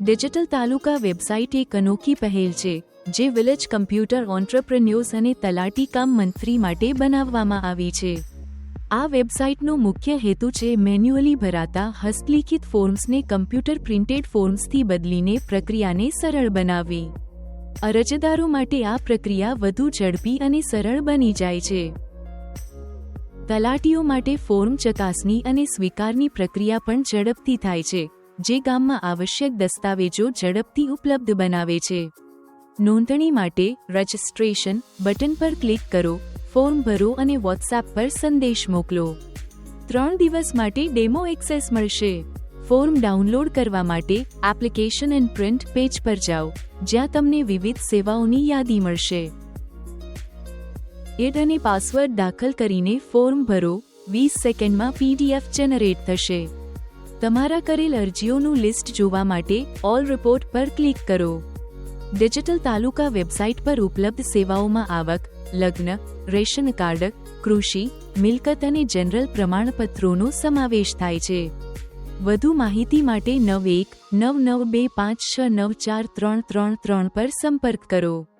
Digital taluka website એક અનોખી પહેલ છે, જે વિલેજ કમ્પ્યુટર ઓન્ટરપ્રન્યોર્સ અને તલાટી કામ મંત્રી માટે બનાવવામાં આવી છે. આ વેબસાઇટનો મુખ્ય હેતુ છે મેન્યુઅલી ભરાતા હસ્તલિખિત ફોર્મ્સને કમ્પ્યુટર પ્રિન્ટેડ ફોર્મ્સથી બદલીને પ્રક્રિયાને સરળ બનાવવી. અરજદારો માટે આ પ્રક્રિયા વધુ ઝડપી અને સરળ બની જાય છે. તલાટીઓ માટે ફોર્મ ચકાસણી અને સ્વીકારની પ્રક્રિયા પણ ઝડપથી થાય છે. જે ગામમાં આવશ્યક દસ્તાવેજો ઝડપથી ઉપલબ્ધ બનાવે છે. નોંધણી માટે રજિસ્ટ્રેશન બટન પર ક્લિક કરો, ફોર્મ ભરો અને વોટ્સએપ પર સંદેશ મોકલો. ત્રણ દિવસ માટે ડેમો એક્સેસ મળશે. ફોર્મ ડાઉનલોડ કરવા માટે એપ્લિકેશન એન્ડ પ્રિન્ટ પેજ પર જાઓ, જ્યાં તમને વિવિધ સેવાઓની યાદી મળશે. એડ અને પાસવર્ડ દાખલ કરીને ફોર્મ ભરો, વીસ સેકન્ડમાં પીડીએફ જનરેટ થશે. તમારા કરેલ અરજીઓનું લિસ્ટ જોવા માટે ઓલ રિપોર્ટ પર ક્લિક કરો. ડિજિટલ તાલુકા વેબસાઇટ પર ઉપલબ્ધ સેવાઓમાં આવક, લગ્ન, રેશન કાર્ડ, કૃષિ, મિલકત અને જનરલ પ્રમાણપત્રોનો સમાવેશ થાય છે. વધુ માહિતી માટે નવ એક નવ નવ બે પાંચ છ નવ ચાર ત્રણ ત્રણ ત્રણ પર સંપર્ક કરો.